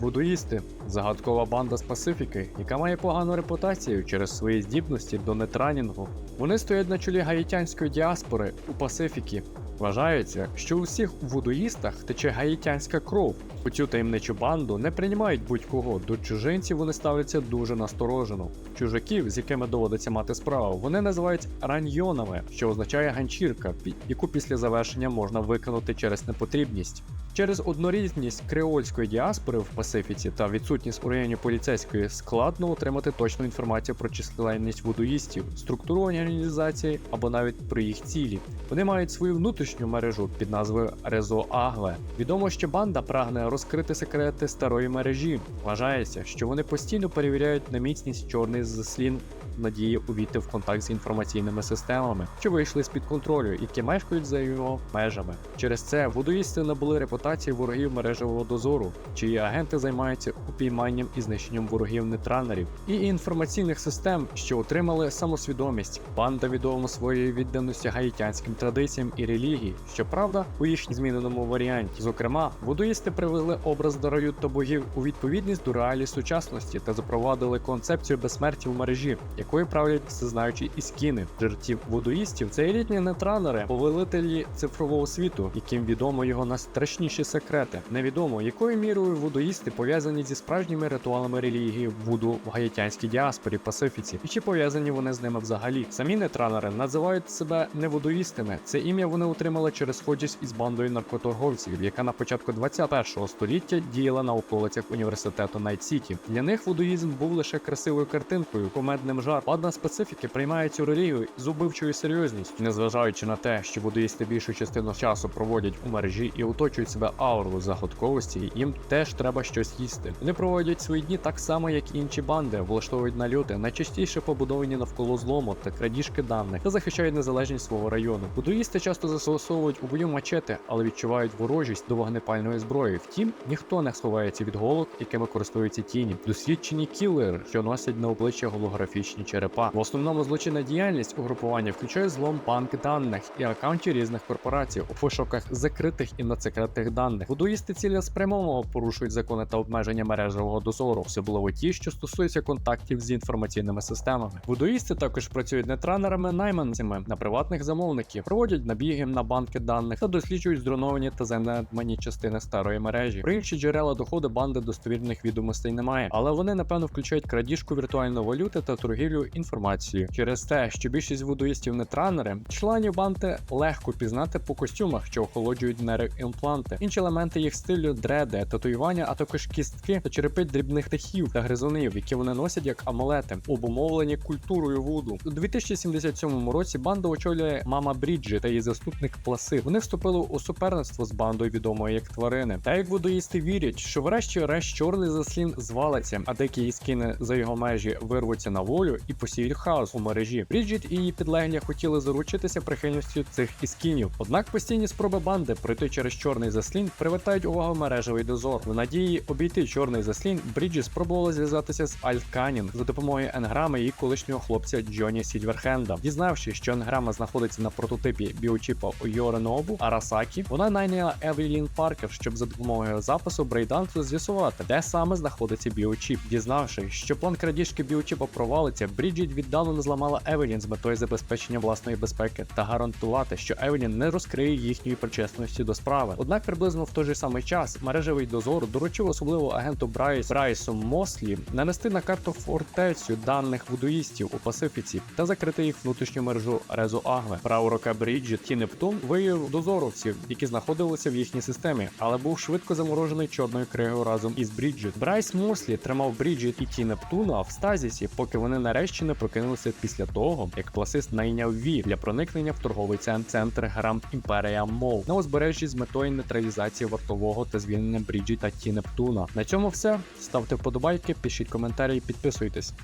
Вудуїсти загадкова банда з Пасифіки, яка має погану репутацію через свої здібності до нетранінгу. Вони стоять на чолі гаїтянської діаспори у Пасифікі. Вважається, що у всіх вудуїстах тече гаїтянська кров. У цю таємничу банду не приймають будь-кого. До чужинців вони ставляться дуже насторожено. Чужаків, з якими доводиться мати справу, вони називають раньйонами, що означає ганчірка, яку після завершення можна викинути через непотрібність. Через однорідність креольської діаспори в Пасифіці та відсутність у районі поліцейської складно отримати точну інформацію про численність вудуїстів, структуру організації або навіть про їх цілі. Вони мають свою внутрішню мережу під назвою Резо Агве. Відомо, що банда прагне розкрити секрети старої мережі. Вважається, що вони постійно перевіряють на міцність чорний заслін надії увійти в контакт з інформаційними системами, що вийшли з під контролю, які мешкають за його межами. Через це вудуїсти набули репутації ворогів мережевого дозору, чиї агенти займаються упійманням і знищенням ворогів нетранерів і інформаційних систем, що отримали самосвідомість. Банда відома своєю відданості гаїтянським традиціям і релігії. Щоправда, у їх зміненому варіанті. Зокрема, вудуїсти привели образ до раю та богів у відповідність до реалій сучасності та запровадили концепцію безсмерті в мережі, якою правлять всезнаючі іскіни. Жертів вудуїстів це елітні нетранери, повелителі цифрового світу, яким відомо його найстрашніші секрети. Невідомо, якою мірою вудуїсти пов'язані зі справжніми ритуалами релігії вуду в гаїтянській діаспорі Пасифіці, і чи пов'язані вони з ними взагалі. Самі нетранери називають себе невудуїстами. Це ім'я вони отримали через схожість із бандою наркоторговців, яка на початку 21 століття діяла на околицях університету Найт Сіті. Для них вудуїзм був лише красивою картинкою, комедним жар. Банда специфіки приймає цю релігію з убивчою серйозністю, незважаючи на те, що вудуїсти більшу частину часу проводять у мережі і оточують себе аурою загадковості, їм теж треба щось їсти. Вони проводять свої дні так само, як і інші банди, влаштовують нальоти, найчастіше побудовані навколо злому та крадіжки даних та захищають незалежність свого району. Будуїсти часто застосовують у бою мачети, але відчувають ворожість до вогнепальної зброї. Втім, ніхто не сховається від голок, якими користуються тіні. Досвідчені кілери, що носять на обличчя голографічні черепа. В основному злочинна діяльність угрупування включає злом банк даних і акаунтів різних корпорацій у пошуках закритих і надсекретних даних. Будуїсти цілеспрямовано порушують закони та обмеження мережевого дозору, особливо ті, що стосуються контактів з інформаційними системами. Будуїсти також працюють нетранерами найманцями на приватних замовників, проводять набіги на банки даних та досліджують здроновані та занедбані частини старої мережі. Про інші джерела доходу банди достовірних відомостей немає, але вони напевно включають крадіжку віртуальної валюти та торгівлю інформацією. Через те, що більшість вудуїстів не транери, членів банди легко пізнати по костюмах, що охолоджують нейроімпланти. Інші елементи їх стилю дреди, татуювання, а також кістки та черепи дрібних птахів та гризунів, які вони носять як амулети, обумовлені культурою вуду. У 2077 році банду очолює мама Бріджі та її заступник Пласид. Вони вступили у суперництво з бандою відомою як тварини. Та як водоїсти вірять, що врешті-решт чорний заслін звалиться, а деякі іскіни за його межі вирвуться на волю і посіють хаос у мережі. Бріджіт і її підлеглі хотіли заручитися прихильністю цих іскінів. Однак постійні спроби банди пройти через чорний заслін привертають увагу мережевий дозор. В надії обійти чорний заслін, Бріджі спробувала зв'язатися з Альканін за допомогою енграми її колишнього хлопця Джоні Сільверхенда. Дізнавшись, що енграма знаходиться на прототипі біочіпа у Йоренобу Арасакі, вона найняла Евелін Паркер, щоб за допомогою запису брейдансу з'ясувати, де саме знаходиться біочіп. Дізнавшись, що план крадіжки біочіпа провалиться, Бріджіт віддалено зламала Евелін з метою забезпечення власної безпеки та гарантувати, що Евелін не розкриє їхньої причесності до справи. Однак приблизно в той же самий час мережевий дозор доручив особливо агенту Брайс Брайсу Мослі нанести на карту фортецю даних вудуїстів у Пасифіці та закрити їх внутрішню мережу Резо Агве. Права рука Бріджіт і Нептун виявив дозоровців, які знаходилися в їхній системі, але був швидко заморожений чорною кригою разом із Бріджіт. Брайс Мослі тримав Бріджіт і Ті Нептуна в стазісі, поки вони нарешті не прокинулися після того, як пласист найняв Ві для проникнення в торговий центр Грам Імперія Мол на узбережжі з метою нейтралізації вартового та звільнення Бріджі та Ті Нептуна. На цьому все. Ставте вподобайки, пишіть коментарі, підписуйтесь.